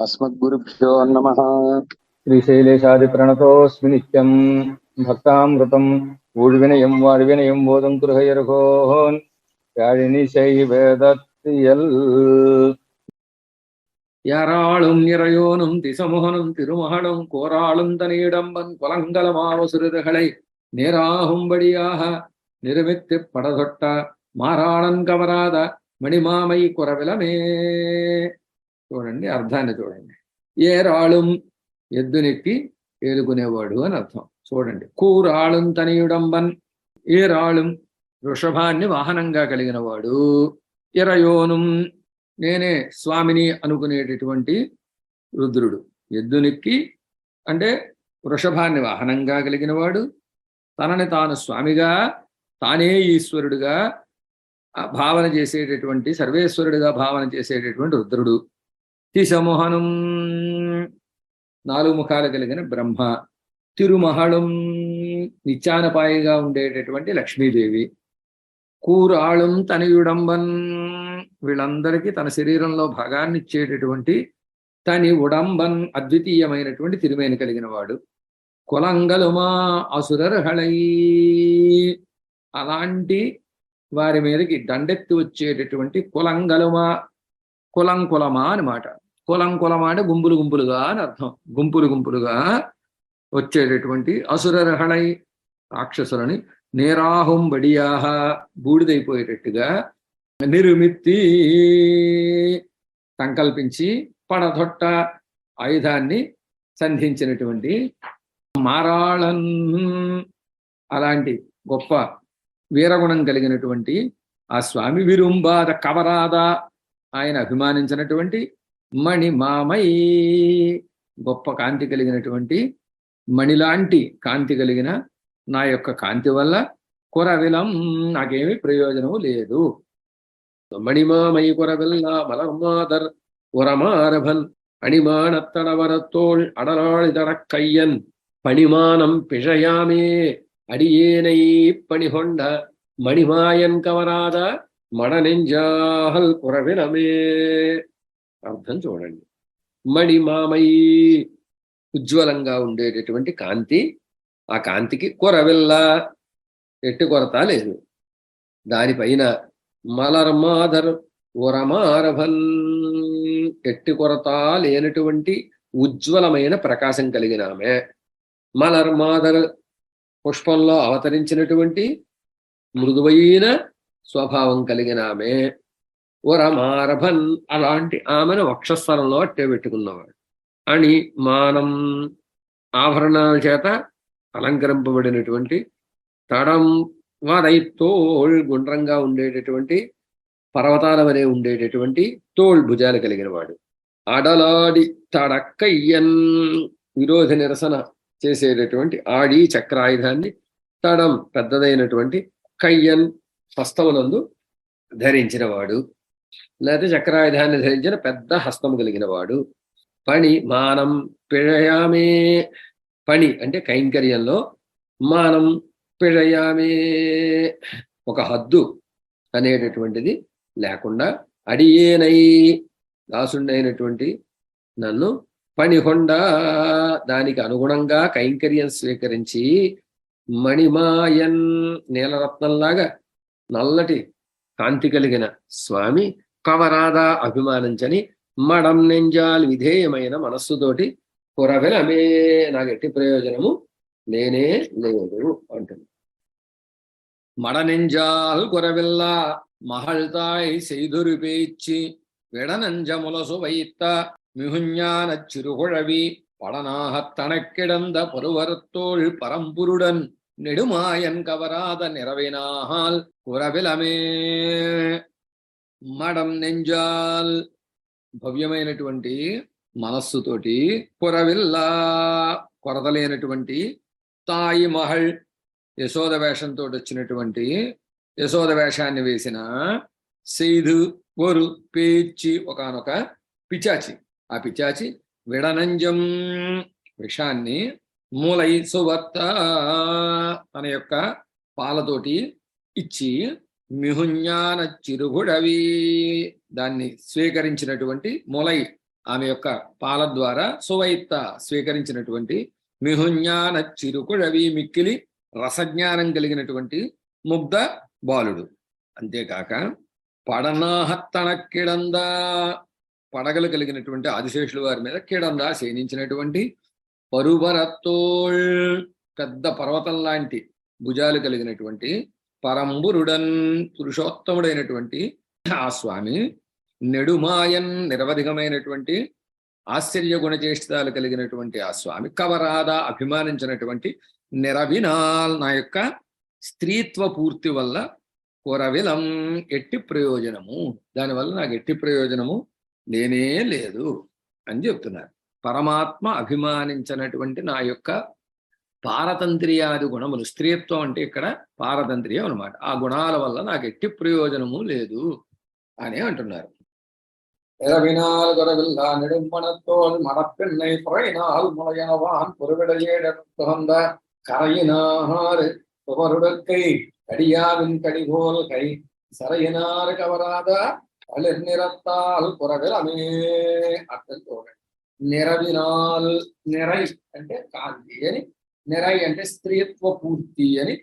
अस्मद्गुरुभ्यो नमः। श्रीशैलेशादिप्रणतोऽस्मि नित्यम्। भक्तामृतम्। ஊழ்வினையும் வாழ்வினையும் போதும் குருகையர்கோன் யாழினி செய்வேதத்தியல் யாராளும் இறையோனும் திசமுகனும் திருமகனும் கோராளும் தனியிடம்பன் குலங்கலமாவ சிறுதுகளை நேராகும்படியாக நிருமித்து படதொட்ட மாறாளன் கவராத மணிமாமை குறவிலமே చూడండి అర్థాన్ని చూడండి. ఏ రాళుం ఎద్దునెక్కి ఏలుకునేవాడు అని అర్థం. చూడండి కూరాళుం తనయుడంబన్ ఏ రాళుం వృషభాన్ని వాహనంగా కలిగిన వాడు ఇరయోనుం నేనే స్వామిని అనుకునేటటువంటి రుద్రుడు. ఎద్దునెక్కి అంటే వృషభాన్ని వాహనంగా కలిగిన వాడు తనని తాను స్వామిగా తానే ఈశ్వరుడుగా భావన చేసేటటువంటి సర్వేశ్వరుడిగా భావన చేసేటటువంటి రుద్రుడు. తిసమోహనం. నాలుగు ముఖాలు కలిగిన బ్రహ్మ తిరుమహళం నిత్యానపాయిగా ఉండేటటువంటి లక్ష్మీదేవి కూరాళం తనయుడంబన్. వీళ్ళందరికీ తన శరీరంలో భాగాన్ని ఇచ్చేటటువంటి తని ఉడంబన్ అద్వితీయమైనటువంటి తిరుమేని కలిగిన వాడు కులంగలుమా అసురర్హళై. అలాంటి వారి మీదకి దండెత్తి వచ్చేటటువంటి కులంగలుమా కులం కులమా అనమాట కులం కులమా అంటే గుంపులు గుంపులుగా అని అర్థం. గుంపులు గుంపులుగా వచ్చేటటువంటి అసురర్హళై రాక్షసులని నేరాహం బడియాహ బూడిదైపోయేటట్టుగా నిరుమిత్తి సంకల్పించి పడదొట్ట ఆయుధాన్ని సంధించినటువంటి మారాళన్ అలాంటి గొప్ప వీరగుణం కలిగినటువంటి ఆ స్వామి విరుంబాద కవరాద ఆయన అభిమానించినటువంటి మణి మామై గొప్ప కాంతి కలిగినటువంటి మణిలాంటి కాంతి కలిగిన నా యొక్క కాంతి వల్ల కురవిలం నాకేమి ప్రయోజనము లేదు மணிமாமை குறவெல்லா மலர்மாதர் உரமாரபன் அணிமானத்தடவரத்தோள் அடலாழிதடக் கையன் பணிமானம் பிழையாமே அடியேனை பணிகொண்ட మణిమాయన్ కవరాద మణనింజాహల్ కురవినమే అర్థం చూడండి. మణిమామయి ఉజ్వలంగా ఉండేటటువంటి కాంతి ఆ కాంతికి కొరవిల్ల. ఎట్టి కొరత లేదు. దానిపైన మలర్మాధర్ ఉరమారభన్ ఎట్టి కొరత లేనటువంటి ఉజ్వలమైన ప్రకాశం కలిగిన ఆమె. మలర్మాధర్ పుష్పంలో అవతరించినటువంటి మృదువైన స్వభావం కలిగిన ఆమె. ఉరమారభన్ అలాంటి ఆమెను వక్షస్థలంలో అట్టే పెట్టుకున్నవాడు. అని మానం ఆభరణాల చేత అలంకరింపబడినటువంటి తడం వారైతోళ్ గుండ్రంగా ఉండేటటువంటి పర్వతాల వలె ఉండేటటువంటి తోళ్ భుజాలు కలిగిన వాడు అడలాడి తడక్కయ్యన్ విరోధ నిరసన చేసేటటువంటి ఆడి చక్రాయుధాన్ని తడం పెద్దదైనటువంటి కయ్యన్ హస్తమునందు ధరించినవాడు లేకపోతే చక్రాయుధాన్ని ధరించిన పెద్ద హస్తము కలిగినవాడు. పని మానం పిഴయామే. పని అంటే కైంకర్యంలో మానం పిഴయామే. ఒక హద్దు అనేటటువంటిది లేకుండా అడియేనై దాసుండైనటువంటి నన్ను పనిహొండ. దానికి అనుగుణంగా కైంకర్యం స్వీకరించి మణిమాయన్ నీలరత్నంలాగా నల్లటి కాంతి కలిగిన స్వామి కవరాదా అభిమానించని మడం నెంజాల్ విధేయమైన మనస్సుతోటి పురవిలమే నాకు ఎట్టి ప్రయోజనము లేనే లేదు అంటుంది మడనెంజాల్ కురవిల్ల మహళ్తాయ్ செய்துரு பேச்சு விடநஞ்சமுலசு வைத்த மிகுஞான சிறுகுழவி படனாகத் தனக்கிடந்த பருவரத்தோள் பரம்புருடன் நெடுமாயன் கவராத நிறவினால் కురవిలమే మడం నెంజాల్ భవ్యమైనటువంటి మనస్సుతోటి పురవిల్లా కొరతలేనటువంటి తాయి మహల్ యశోద వేషంతో వచ్చినటువంటి యశోద వేషాన్ని వేసిన సెయిదు ఒరు పేచి ఒకనొక పిచాచి ఆ పిచాచి విడనంజం విషాన్ని మూలై సువర్త తన యొక్క పాలతోటి ఇచ్చి మిహుజ్ఞాన చిరుగుడవి. దాన్ని స్వీకరించినటువంటి మొలై ఆమె యొక్క పాల ద్వారా సువైత్త స్వీకరించినటువంటి మిహుజ్ఞాన చిరుకుడవి మిక్కిలి రసజ్ఞానం కలిగినటువంటి ముగ్ధ బాలుడు. అంతేకాక పడనాహత్తన కిడంద. పడగలు కలిగినటువంటి ఆదిశేషుల వారి మీద కిడంద సేనించినటువంటి పరువరత్తోళ్ పెద్ద పర్వతం లాంటి భుజాలు కలిగినటువంటి పరంబురుడన్ పురుషోత్తముడైనటువంటి ఆ స్వామి నెడుమాయన్ నిరవధికమైనటువంటి ఆశ్చర్య గుణచేష్టాలు కలిగినటువంటి ఆ స్వామి కవరాద అభిమానించినటువంటి నిరవినాల్ నా యొక్క స్త్రీత్వ పూర్తి వల్ల కొరవిలం ఎట్టి ప్రయోజనము? దానివల్ల నాకు ఎట్టి ప్రయోజనము? లేనే లేదు అని చెప్తున్నారు. పరమాత్మ అభిమానించినటువంటి నా యొక్క పారతంత్ర్యాది గుణములు స్త్రీత్వం అంటే ఇక్కడ పారతంత్ర్యం అన్నమాట ఆ గుణాల వల్ల నాకు ఎట్టి ప్రయోజనము లేదు అని అంటున్నారు இரவினால் குறவில்ல நெடும்பணத்தோல் மடப்பெண்ணை புறையினால் முளையனவான் பொருவிடையேடந்த கரையினாறு சுவருடக்கை கடியாவின் கடிபோல் கை சரையினாறு கவராத அளிர் நிறத்தால் புறவிலமே అర్థం చూడండి నిరవినాల్ నిరై అంటే కాంతి అని నిరై అంటే స్త్రీత్వ పూర్తి అని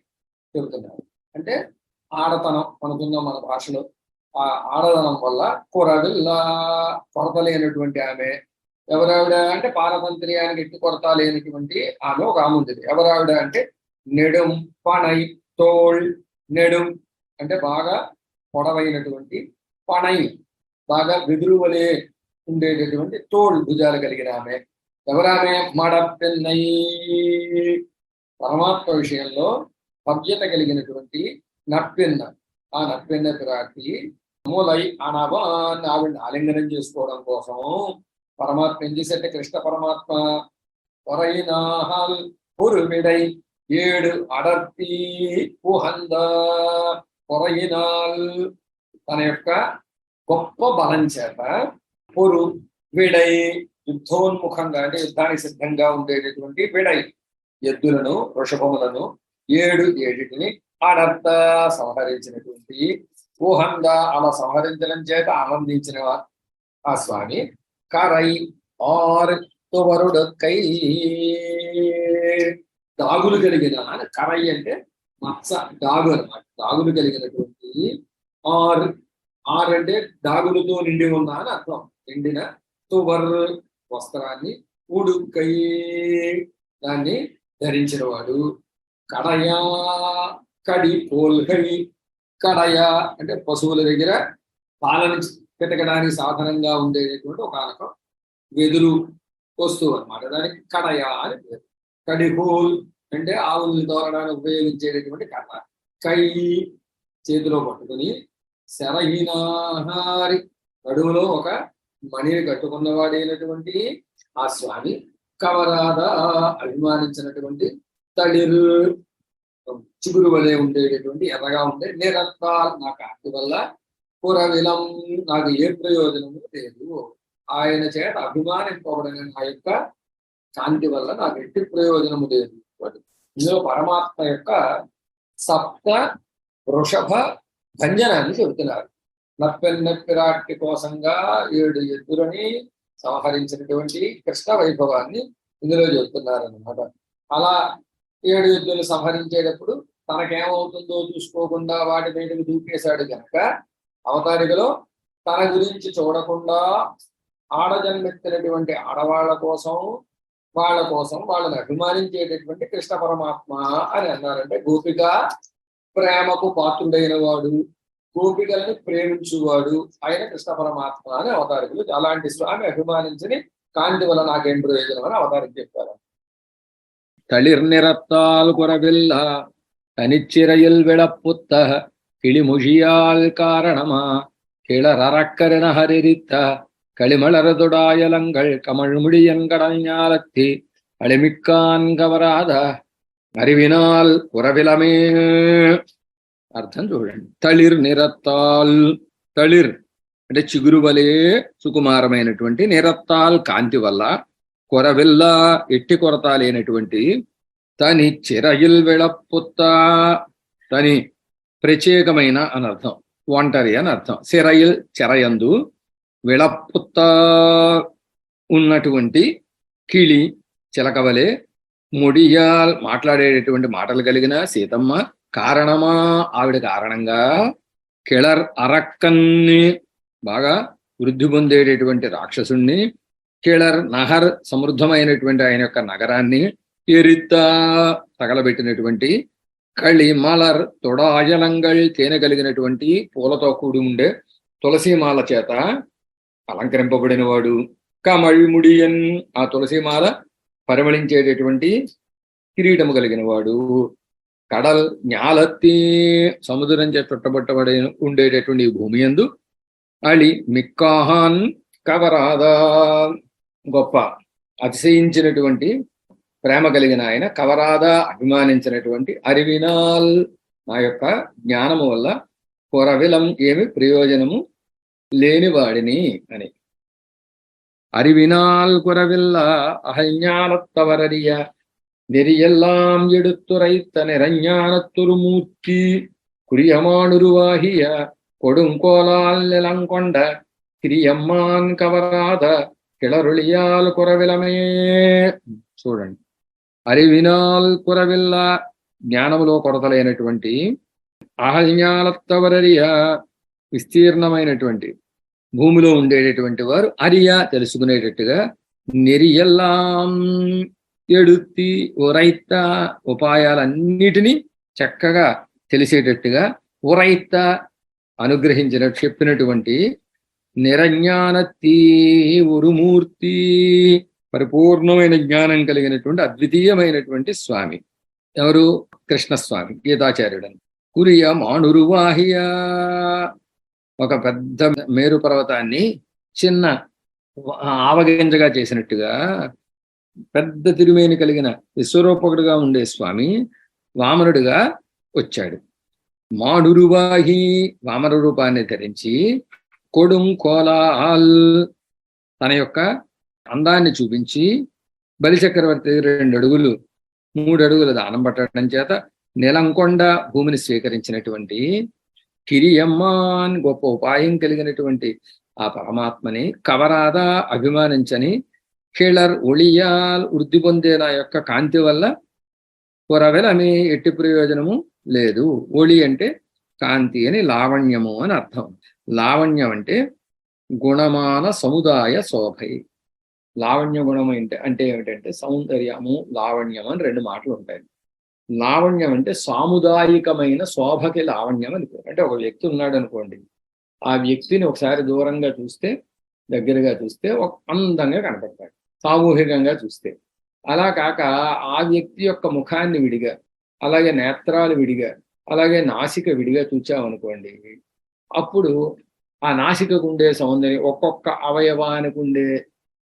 చెబుతున్నారు. అంటే ఆడతనం అనుకుందాం మన భాషలో. ఆ ఆడదనం వల్ల కొరవిల్లా కొరత లేనటువంటి ఆమె ఎవరావిడ అంటే పారతంత్ర్యానికి ఎట్టి కొరత లేనటువంటి ఆమె ఒక ఆమె ఉంది ఎవరావిడ అంటే నెడుం పణై తోళ్ నెడుం అంటే బాగా పొడవైనటువంటి పణై బాగా వెదురువలే ఉండేటటువంటి తోడు భుజాలు కలిగిన ఆమె. ఎవరామె? మడపెన్నై పరమాత్మ విషయంలో భవ్యత కలిగినటువంటి నప్పెన్న ఆ నప్పెన్న పిరాటి మూలై అనవాన్ ఆవిడని ఆలింగనం చేసుకోవడం కోసం పరమాత్మ ఏం చేసేట కృష్ణ పరమాత్మ పొరైనాహల్ పురుమిడై ఏడు అడర్తి పుహంద పొరైనాల్ తన యొక్క గొప్ప బలం చేత పొరు వీడై యుద్ధోన్ముఖంగా అంటే యుద్ధానికి సిద్ధంగా ఉండేటటువంటి వీడై ఎద్దులను వృషభములను ఏడు ఏడిటిని ఆడర్త సంహరించినటువంటి ఊహంగా అలా సంహరించడం చేత ఆనందించిన ఆ స్వామి. కరై ఆర్ తువరుడకై దాగులు కలిగిన కరై అంటే మత్స దాగు అనమాట దాగులు కలిగినటువంటి ఆర్ ఆర్ అంటే దాగులతో నిండి ఉన్న అని అర్థం. నిండిన తువర్ వస్త్రాన్ని ఉడుకై దాన్ని ధరించినవాడు కడయా కడి పోల్హై కడయ అంటే పశువుల దగ్గర పాలన పెతకడానికి సాధనంగా ఉండేటటువంటి ఒక ఆనకం వెదురు వస్తువు అన్నమాట. దానికి కడయా అని పేరు. కడిహోల్ అంటే ఆవుల్ని తోలడానికి ఉపయోగించేటటువంటి కర్ర. కై చేతిలో పట్టుకుని శరహీనాహారి నడుములో ఒక మణిని కట్టుకున్నవాడైనటువంటి ఆ స్వామి కవరాద అభిమానించినటువంటి తడిరు చిగురు వలె ఉండేటటువంటి ఎర్రగా ఉండే నిరత్తాల్ నా కాంతి వల్ల పురవిలం నాకు ఏ ప్రయోజనము లేదు. ఆయన చేత అభిమానింపబడిన నా యొక్క కాంతి వల్ల నాకు ఎట్టి ప్రయోజనము లేదు. ఇందులో పరమాత్మ యొక్క సప్త వృషభ భంజనాన్ని చెబుతున్నారు. నప్పెన్నెప్పిరాట్టి కోసంగా ఏడు ఎద్దులని సంహరించినటువంటి కృష్ణ వైభవాన్ని ఇందులో చెబుతున్నారు అలా ఏడు ఎద్దులు సంహరించేటప్పుడు తనకేమవుతుందో చూసుకోకుండా వాటి మీదకి దూకేశాడు కనుక అవతారికలో తన గురించి చూడకుండా ఆడజన్మెత్తినటువంటి ఆడవాళ్ళ కోసం వాళ్ళ కోసం వాళ్ళని అభిమానించేటటువంటి కృష్ణ పరమాత్మ అని అన్నారంటే గోపిక ప్రేమకు పాత్రుడైన వాడు. గోపికలను ప్రేమించువాడు ఆయన కృష్ణ పరమాత్మ అని అవతారికులు అలాంటి స్వామి అభిమానించని కాంతి వల్ల నాకేం ప్రయోజనం అని అవతారికి చెప్పారు தளிர் நிறத்தால் குறவில்ல தனிச்சிறையில் விடப்புத்த கிளிமுஷியால் காரணமா கிளரக்கரின ஹரிரித்த களிமலரதுடாயலங்கள் கமழ்முடியன்கடல் ஞாலத்தி அளிமிக்கான் கவராத அறிவினால் குறவிலமே అర్థం చూడండి. తళిర్ నిరత్తాల్ తళిర్ అంటే చిగురు వలె సుకుమారమైనటువంటి నిరత్తాల్ కాంతి వల్ల కొరవిల్ల ఎట్టి కొరత లేనటువంటి తని చిరయిల్ విళప్పుత్త తని ప్రత్యేకమైన అని అర్థం. ఒంటరి అని అర్థం. సిరయిల్ చెరయందు విళప్పుత్త ఉన్నటువంటి కిళి చిలకవలే ముడియాల్ మాట్లాడేటటువంటి మాటలు కలిగిన సీతమ్మ కారణమా? ఆవిడ కారణంగా కిళర్ అరక్కన్ని బాగా వృద్ధి పొందేటటువంటి రాక్షసుణ్ణి కిళర్ నహర్ సమృద్ధమైనటువంటి ఆయన యొక్క నగరాన్ని ఎరిత తగలబెట్టినటువంటి కళి మలర్ తొడాయలంగల్ తేనె కలిగినటువంటి పూలతో కూడి ఉండే తులసిమాల చేత అలంకరింపబడిన వాడు కమళిముడియన్ ఆ తులసిమాల పరిమళించేటటువంటి కిరీటము కలిగిన వాడు కడల్ జ్ఞాలత్తి సముద్రంచే చుట్టబట్టబడి ఉండేటటువంటి భూమి ఎందు అళి మిక్కాహాన్ కవరాదా గొప్ప అతిశయించినటువంటి ప్రేమ కలిగిన ఆయన కవరాదా అభిమానించినటువంటి అరివినాల్ నా యొక్క జ్ఞానము వల్ల కొరవిలం ఏమి ప్రయోజనము లేనివాడిని అని. అరివినాల్ కొరవిల్ల అహజ్ఞానత్తవరరియ நெறியெல்லாம் எடுத்துரைத்த நிறைஞானத்துரு மூர்த்தி குறியமானுருவாகிய கொடுங்கோலால் நிலங்கொண்ட கிரியம்மான் కవరాద కిళరుళియాల్ కురవిలమే చూడండి అరివినాల్ కురవిల్ల జ్ఞానములో కొరతలైనటువంటి అహజ్ఞానత్తవరరియ విస్తీర్ణమైనటువంటి భూమిలో ఉండేటటువంటి వారు అరియా తెలుసుకునేటట్టుగా నెరియల్లాం ఎడుత్తి ఉరైత ఉపాయాలన్నిటినీ చక్కగా తెలిసేటట్టుగా ఉరైత అనుగ్రహించిన చెప్పినటువంటి నిరజ్ఞానత్తి ఉరుమూర్తి పరిపూర్ణమైన జ్ఞానం కలిగినటువంటి అద్వితీయమైనటువంటి స్వామి. ఎవరు? కృష్ణస్వామి గీతాచార్యుడు కురియ మాణురువాహియ ఒక పెద్ద మేరు పర్వతాన్ని చిన్న ఆవగింజగా చేసినట్టుగా పెద్ద తిరుమేని కలిగిన విశ్వరూపకుడుగా ఉండే స్వామి వామనుడిగా వచ్చాడు. మాడురువాహి వామన రూపాన్ని ధరించి కొడుం కోలాల్ తన యొక్క అందాన్ని చూపించి బలిచక్రవర్తి రెండు అడుగులు మూడు అడుగుల దానం పట్టడం చేత నెలంకొండ భూమిని స్వీకరించినటువంటి కిరియమ్మాన్ గొప్ప ఉపాయం కలిగినటువంటి ఆ పరమాత్మని కవరాదా అభిమానించని కీళర్ ఒళియాల్ వృద్ధి పొందే నా యొక్క కాంతి వల్ల పొరవెలమే ఎట్టి ప్రయోజనము లేదు. ఒళి అంటే కాంతి అని లావణ్యము అని అర్థం. లావణ్యం అంటే గుణమాన సముదాయ శోభై. లావణ్య గుణం అంటే అంటే ఏమిటంటే సౌందర్యము లావణ్యం అని రెండు మాటలు ఉంటాయి. లావణ్యం అంటే సాముదాయికమైన శోభకి లావణ్యం అని అంటే ఒక వ్యక్తి ఉన్నాడు అనుకోండి. ఆ వ్యక్తిని ఒకసారి దూరంగా చూస్తే దగ్గరగా చూస్తే ఒక అందంగా కనపడతాడు. సామూహికంగా చూస్తే. అలా కాక ఆ వ్యక్తి యొక్క ముఖాన్ని విడిగా అలాగే నేత్రాలు విడిగా అలాగే నాసిక విడిగా చూచామనుకోండి అప్పుడు ఆ నాసికకు ఉండే సౌందర్యం ఒక్కొక్క అవయవానికి ఉండే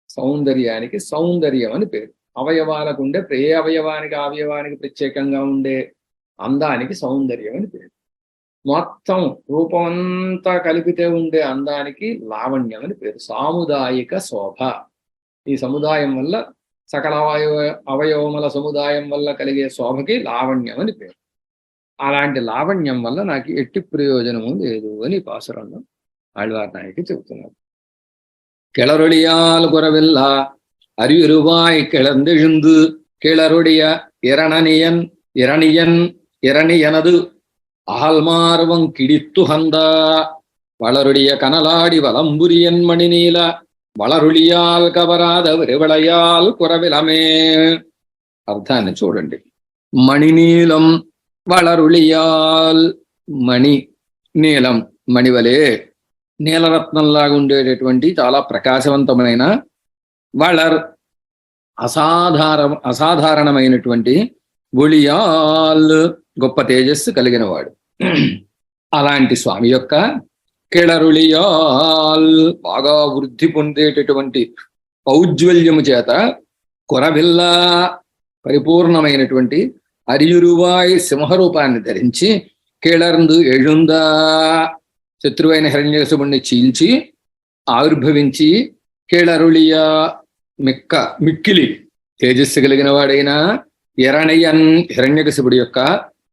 సౌందర్యానికి సౌందర్యం అని పేరు. అవయవాలకు ఉండే ఏ అవయవానికి అవయవానికి ప్రత్యేకంగా ఉండే అందానికి సౌందర్యం అని పేరు. మొత్తం రూపమంతా కలిపితే ఉండే అందానికి లావణ్యం అని పేరు. సాముదాయిక శోభ. ఈ సముదాయం వల్ల సకల అవయవ అవయవముల సముదాయం వల్ల కలిగే శోభకి లావణ్యం అని పేరు అలాంటి లావణ్యం వల్ల నాకు ఎట్టి ప్రయోజనము లేదు అని పాసురంలో ఆళ్వార్ నాయకి చెబుతున్నారు கிளறொழியால் குறவில்லா அரியுருவாய் கிளந்தெழுந்து கிளறொடிய இரணனியன் இரணியன் இரணியனது அகல்மார்வம் கிடித்துகந்தா வளருடைய கனலாடி வலம்புரியன் மணிநீல వళరుళియాల్ కవరాద విరవళయాల్ కురవిలమే అర్థాన్ని చూడండి మణినీలం వళరుళియాల్ మణి నీలం మణివలే నీలరత్నంలాగా ఉండేటటువంటి చాలా ప్రకాశవంతమైన వళర్ అసాధార అసాధారణమైనటువంటి ఒళియాల్ గొప్ప తేజస్సు కలిగిన వాడు అలాంటి స్వామి యొక్క కిళరుళియాల్ బాగా వృద్ధి పొందేటటువంటి ఔజ్వల్యము చేత కొరవిల్ల పరిపూర్ణమైనటువంటి అరియురువాయ్ సింహరూపాన్ని ధరించి కీళర్ందు ఎഴുందా శత్రువైన హిరణ్యకశుడిని చీల్చి ఆవిర్భవించి కీళరుళియ మిక్క మిక్కిలి తేజస్సు కలిగిన వాడైన ఎరణయన్ హిరణ్యకశిపుడి యొక్క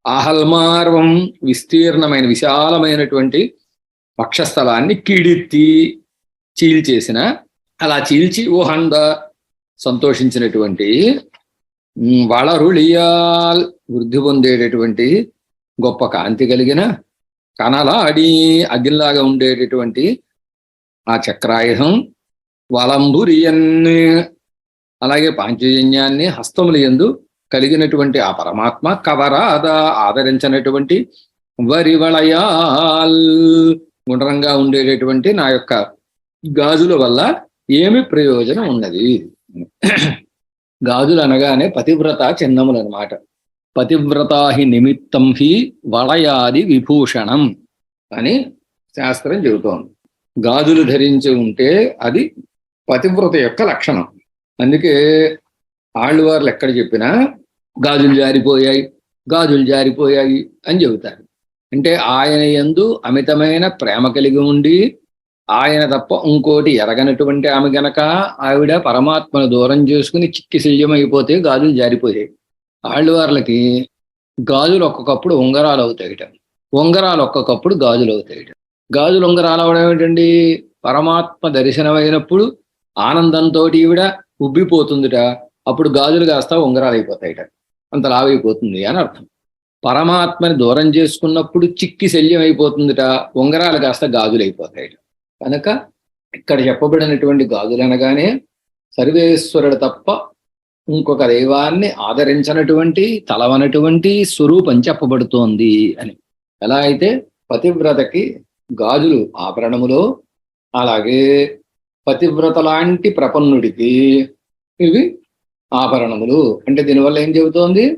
ఆహల్మార్వం విస్తీర్ణమైన విశాలమైనటువంటి వక్షస్థలాన్ని కీడిత్తి చీల్చేసిన అలా చీల్చి ఊహంద సంతోషించినటువంటి ఉమ్, వళరుళియాల్ వృద్ధి పొందేటటువంటి గొప్ప కాంతి కలిగిన కనలాడి అగ్నిలాగా ఉండేటటువంటి ఆ చక్రాయుధం వలంబురియన్ అలాగే పాంచజన్యాన్ని హస్తములు ఎందు కలిగినటువంటి ఆ పరమాత్మ కవరాద ఆదరించినటువంటి వరివళయాల్ గుండ్రంగా ఉండేటటువంటి నా యొక్క గాజుల వల్ల ఏమి ప్రయోజనం ఉన్నది? గాజులు అనగానే పతివ్రత చిహ్నములు అనమాట పతివ్రతాహి నిమిత్తం హి వడయాది విభూషణం అని శాస్త్రం చెబుతోంది. గాజులు ధరించి ఉంటే అది పతివ్రత యొక్క లక్షణం. అందుకే ఆళ్ళవార్లు ఎక్కడ చెప్పినా గాజులు జారిపోయాయి గాజులు జారిపోయాయి అని చెబుతారు. అంటే ఆయన యందు అమితమైన ప్రేమ కలిగి ఉండి ఆయన తప్ప ఇంకోటి ఎరగనటువంటి ఆమె గనక ఆవిడ పరమాత్మను దూరం చేసుకుని చిక్కి శల్యమైపోతే గాజులు జారిపోయాయి. ఆళ్ళవార్లకి గాజులు ఒక్కొక్కప్పుడు ఉంగరాలు అవుతాయిట. ఉంగరాలు ఒక్కొక్కప్పుడు గాజులు అవుతాయిట. గాజులు ఉంగరాలు అవడం ఏమిటండి? పరమాత్మ దర్శనమైనప్పుడు ఆనందంతో ఈవిడ ఉబ్బిపోతుందిట. అప్పుడు గాజులు కాస్త ఉంగరాలు అయిపోతాయిట అంత లావైపోతుంది అని అర్థం. పరమాత్మని దూరం చేసుకున్నప్పుడు చిక్కి శల్యం అయిపోతుందిట. ఉంగరాలు కాస్త గాజులు కనుక ఇక్కడ చెప్పబడినటువంటి గాజులు అనగానే సర్వేశ్వరుడు తప్ప ఇంకొక దైవాన్ని ఆదరించినటువంటి తలవనటువంటి స్వరూపం చెప్పబడుతోంది అని. ఎలా అయితే పతివ్రతకి గాజులు ఆభరణములో అలాగే పతివ్రత లాంటి ప్రపన్నుడికి ఇవి ఆభరణములు. అంటే దీనివల్ల ఏం చెబుతోంది?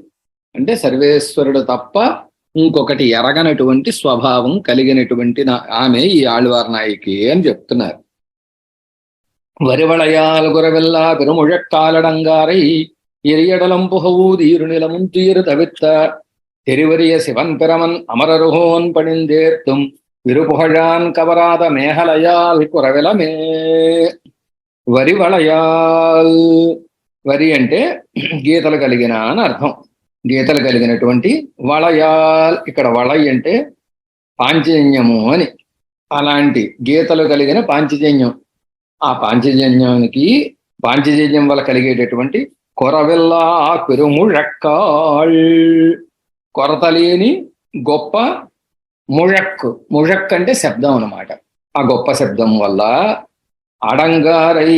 అంటే సర్వేశ్వరుడు తప్ప ఇంకొకటి ఎరగనటువంటి స్వభావం కలిగినటువంటి ఆమె ఈ ఆళ్వార్ నాయకి అని చెప్తున్నారు. వరివళయాల గురవెల్లా పెరుముழக்காலடங்காரை எரியடலம் புகவூதீரு நிலமும் தீரு தவித்த தெரிவரிய சிவன் பிரமன் அமரருகோன் విరుపుహాన్ விருபுகழான் మేహలయాల్ కురవిల మే వరివళయాల్ వరి అంటే గీతలు కలిగిన అని అర్థం. గీతలు కలిగినటువంటి వలయా ఇక్కడ వలయ్ అంటే పాంచజన్యము అని. అలాంటి గీతలు కలిగిన పాంచజన్యం. ఆ పాంచజన్యానికి పాంచజన్యం వల్ల కలిగేటటువంటి కొరవెల్లా పెరుముళక్కాళ్ కొరత లేని గొప్ప ముళక్ ముళక్ అంటే శబ్దం అనమాట ఆ గొప్ప శబ్దం వల్ల అడంగారై.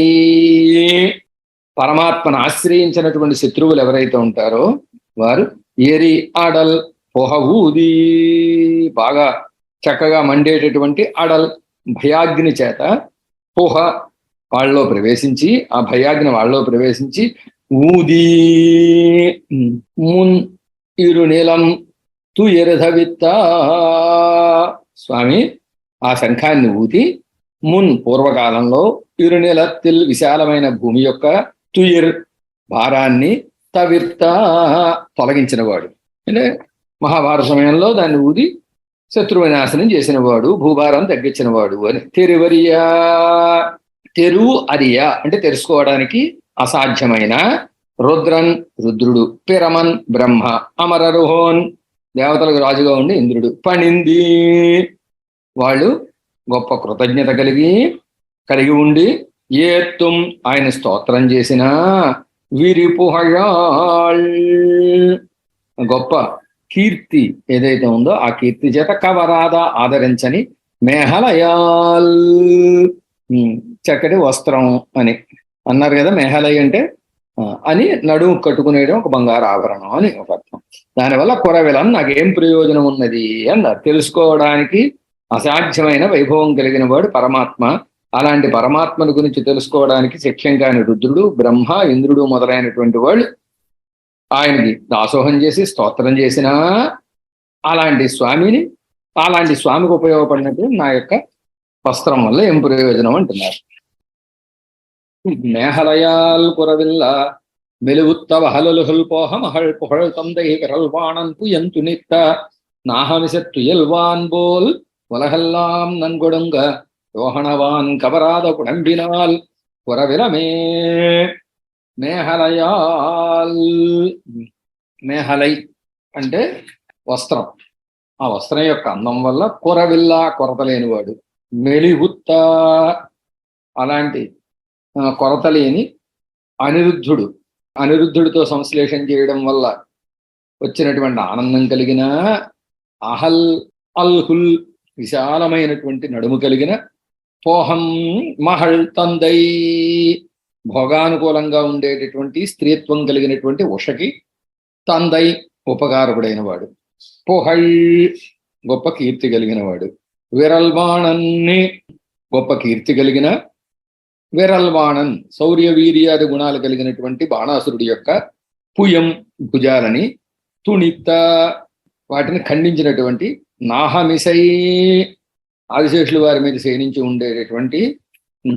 పరమాత్మను ఆశ్రయించినటువంటి శత్రువులు ఎవరైతే ఉంటారో వారు ఏరి అడల్ పొహవూది. బాగా చక్కగా మండేటటువంటి అడల్ భయాగ్ని చేత పొహ వాళ్ళలో ప్రవేశించి ఆ భయాగ్ని వాళ్ళలో ప్రవేశించి ఊది మున్ ఇరు నీలం తు ఎరధవిత్త స్వామి ఆ శంఖాన్ని ఊది మున్ పూర్వకాలంలో ఇరునిలత్తిల్ విశాలమైన భూమి యొక్క తుయిర్ భారాన్ని తవిర్త తొలగించినవాడు. అంటే మహాభారత సమయంలో దాన్ని ఊది శత్రు వినాశనం చేసినవాడు భూభారం తగ్గించినవాడు అని. తెరువరియా తెరువు అరియా అంటే తెలుసుకోవడానికి అసాధ్యమైన రుద్రన్ రుద్రుడు పిరమన్ బ్రహ్మ అమరరుహోన్ దేవతలకు రాజుగా ఉండి ఇంద్రుడు పణింది వాళ్ళు గొప్ప కృతజ్ఞత కలిగి కలిగి ఉండి ఏత్తుం ఆయన స్తోత్రం చేసిన వీరిపుహయాళ్ గొప్ప కీర్తి ఏదైతే ఉందో ఆ కీర్తి చేత కవరాద ఆదరించని మేహలయాల్. చక్కటి వస్త్రం అని అన్నారు కదా మేఘాలయ అంటే అని నడుము కట్టుకునేయడం ఒక బంగారు ఆభరణం అని ఒక అర్థం. దానివల్ల కొరవెలం నాకేం ప్రయోజనం ఉన్నది అన్నారు. తెలుసుకోవడానికి అసాధ్యమైన వైభవం కలిగిన వాడు పరమాత్మ అలాంటి పరమాత్మను గురించి తెలుసుకోవడానికి శక్యం కాని రుద్రుడు బ్రహ్మ ఇంద్రుడు మొదలైనటువంటి వాళ్ళు ఆయనకి దాసోహం చేసి స్తోత్రం చేసినా అలాంటి స్వామిని అలాంటి స్వామికి ఉపయోగపడినట్టు నా యొక్క వస్త్రం వల్ల ఏం ప్రయోజనం అంటున్నారు மேகலையால் குறவில்ல மெலுவுத்தவ ஹலலுகள் போக மகள் புகழ் தந்தை விரல்வாணன் புயன் துணித்த நாகமிசத் துயல்வான் போல் உலகெல்லாம் நன்கொடுங்க யோகனவான் கவராத குடம்பினால் குறவிலமே మేహలయాల్ మేహలై అంటే వస్త్రం ఆ వస్త్రం యొక్క అందం వల్ల కొరవిల్లా కొరత లేనివాడు మెలిగుత్త అలాంటి ఆ, కొరత లేని అనిరుద్ధుడు అనిరుద్ధుడితో సంశ్లేషణ చేయడం వల్ల వచ్చినటువంటి ఆనందం కలిగిన అహల్ అల్హుల్ విశాలమైనటువంటి నడుము కలిగిన పోహం మహల్ తందై. భోగానుకూలంగా ఉండేటటువంటి స్త్రీత్వం కలిగినటువంటి ఉషకి తందై ఉపకారకుడైన వాడు పోహళ్ గొప్ప కీర్తి కలిగిన వాడు విరల్వాణన్ని గొప్ప కీర్తి కలిగిన విరల్వాణన్ శౌర్య వీర్యాది గుణాలు కలిగినటువంటి బాణాసురుడి యొక్క పుయం భుజాలని తుణిత వాటిని ఖండించినటువంటి నాహమిసై ఆదిశేషులు వారి మీద శయనించి ఉండేటటువంటి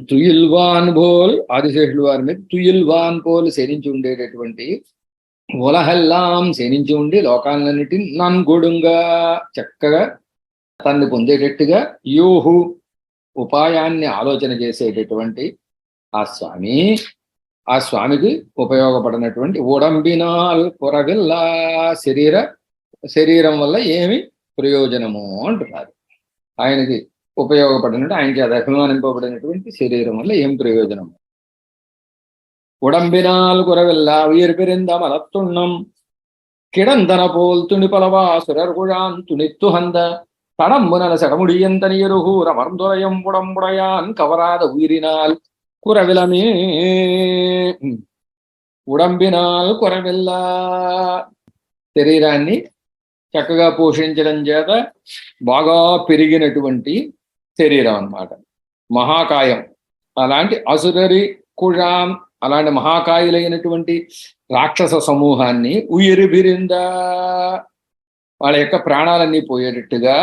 తుయిల్వాన్ బోల్ ఆదిశేషులు వారి మీద తుయిల్వాన్ పోల్ శయనించి ఉండేటటువంటి ఉలహల్లాం శయనించి ఉండి లోకాలన్నిటిని నన్గొడుగా చక్కగా తన్ని పొందేటట్టుగా యోహు ఉపాయాన్ని ఆలోచన చేసేటటువంటి ఆ స్వామి ఆ స్వామికి ఉపయోగపడినటువంటి ఉడంబినాల్ కొరవిల్లా శరీర శరీరం వల్ల ఏమి ప్రయోజనము అంటున్నారు. ఆయనకి ఉపయోగపడినట్టు ఆయనకి అది అభిమానింపబడినటువంటి శరీరం వల్ల ఏం ప్రయోజనం உடம்பினால் குறவில்லா உயிர் பிரிந்த மலத்துண்ணம் கிடந்தன போல் துணிபலவா சுரர் குழான் துணித்து ஹந்த தடம்புனல சடமுடியன் தனியருகூர் அமர்ந்துரையும் உடம்புடையான் கவராத உயிரினால் குறவிலமே ఉడంబినాల్ కురవిల్లా శరీరాన్ని చక్కగా పోషించడం చేత బాగా పెరిగినటువంటి శరీరం అన్నమాట. మహాకాయం. అలాంటి అసురరి కుషాం అలాంటి మహాకాయులైనటువంటి రాక్షస సమూహాన్ని ఉయిరిబిరిందా వాళ్ళ యొక్క ప్రాణాలన్నీ పోయేటట్టుగా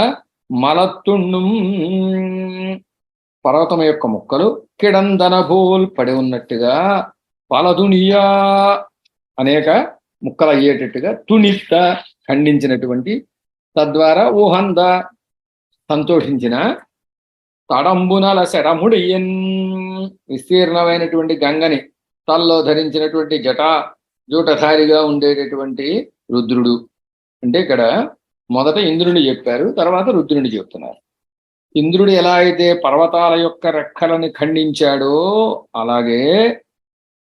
మలత్తుండు పర్వతం యొక్క ముక్కలు కిడందనభూల్ పడి ఉన్నట్టుగా పలదునియా అనేక ముక్కలు అయ్యేటట్టుగా తునిత్త ఖండించినటువంటి తద్వారా ఊహంద సంతోషించిన తడంబునల శడముడియన్ విస్తీర్ణమైనటువంటి గంగని తల్లో ధరించినటువంటి జటా జూటధారిగా ఉండేటటువంటి రుద్రుడు. అంటే ఇక్కడ మొదట ఇంద్రుని చెప్పారు తర్వాత రుద్రుని చెప్తున్నారు. ఇంద్రుడు ఎలా అయితే పర్వతాల యొక్క రెక్కలని ఖండించాడో అలాగే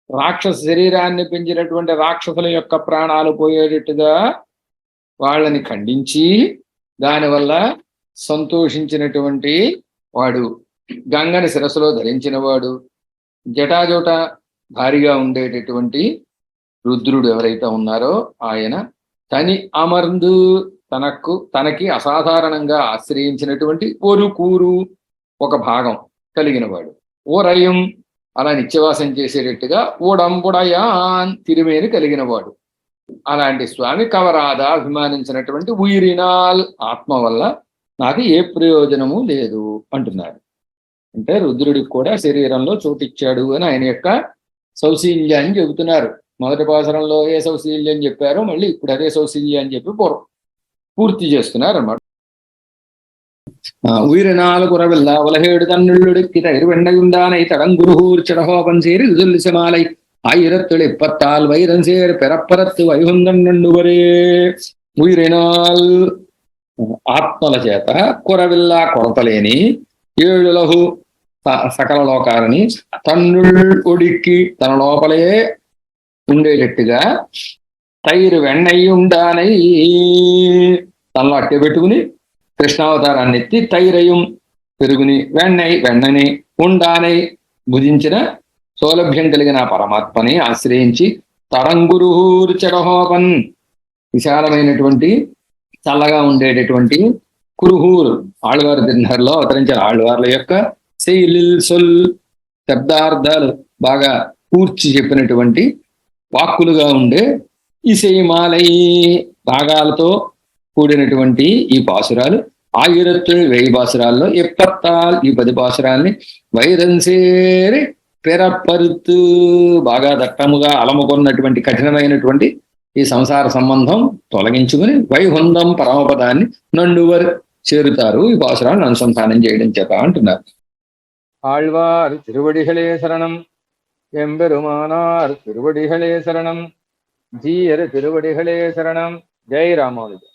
రాక్షస శరీరాన్ని పెంచినటువంటి రాక్షసుల యొక్క ప్రాణాలు పోయేటట్టుగా వాళ్ళని ఖండించి దానివల్ల సంతోషించినటువంటి వాడు గంగని శిరస్సులో ధరించినవాడు జటాజోట భారీగా ఉండేటటువంటి రుద్రుడు ఎవరైతే ఉన్నారో ఆయన తని అమర్ందు తనకు తనకి అసాధారణంగా ఆశ్రయించినటువంటి ఒరు కూరు ఒక భాగం కలిగినవాడు. ఓరయం అలా నిత్యవాసం చేసేటట్టుగా ఓడంబుడయాన్ తిరిమేని కలిగినవాడు. అలాంటి స్వామి కవరాధ అభిమానించినటువంటి ఉయిరినాల్ ఆత్మ వల్ల నాకు ఏ ప్రయోజనము లేదు అంటున్నారు. అంటే రుద్రుడికి కూడా శరీరంలో చోటిచ్చాడు అని ఆయన యొక్క సౌశీల్యాన్ని చెబుతున్నారు. మొదటి పాసరంలో ఏ సౌశీల్యం చెప్పారో మళ్ళీ ఇప్పుడు అదే సౌశీల్యం అని చెప్పి పూర్వం పూర్తి చేస్తున్నారు అన్నమాట உயிரினால குறவில்ல உலகேடு தன்னுள்ளுடுக்கிற இருவெண்டையுண்டானை தடங்குருகூர் சிடகோபம் சேரி இதுல்லிசமாலை ஆயிரத்தில் இப்பத்தால் வைரம் சேர் பெறப்பரத்து வைகுந்தன் நண்டுவரே. உயிரினால் ఆత్మల చేత కురవిల్లా కొరతలేని ఏడులహు సకల లోకాలని తన్ను ఒడిక్కి తన లోపలే ఉండేటట్టుగా తైరు వెన్నయ్యుండానై తనలో అట్టే పెట్టుకుని కృష్ణావతారాన్ని ఎత్తి తైరయం పెరుగుని వెన్నై వెన్నని ఉండానై భుజించిన సౌలభ్యం కలిగిన పరమాత్మని ఆశ్రయించి తరంగురుహూర్చడహోపన్ విశాలమైనటువంటి చల్లగా ఉండేటటువంటి కురుహూర్. ఆళ్వారు తిన్నర్లో అవతరించిన ఆళ్వార్ల యొక్క శైలిల్ సొల్ శబ్దార్థాలు బాగా కూర్చి చెప్పినటువంటి వాక్కులుగా ఉండే ఇసేమాలై రాగాలతో కూడినటువంటి ఈ పాసురాలు ఆయిరత్తు వెయ్యి పాసురాల్లో ఎప్పత్తాల్ ఈ పది పాసురాల్ని వైరంసేరి పెరపరుతు బాగా దట్టముగా అలముకున్నటువంటి కఠినమైనటువంటి ఈ సంసార సంబంధం తొలగించుకుని వైహుందం పరమపదాన్ని నండువర్ చేరుతారు ఈ పాసురాలను అనుసంధానం చేయడం చేత అంటున్నారు ஆழ்வார் திருவடிகளே சரணம் எம்பெருமானார் திருவடிகளே சரணம் ஜீயர் திருவடிகளே சரணம் ஜெய் ராமானுஜர்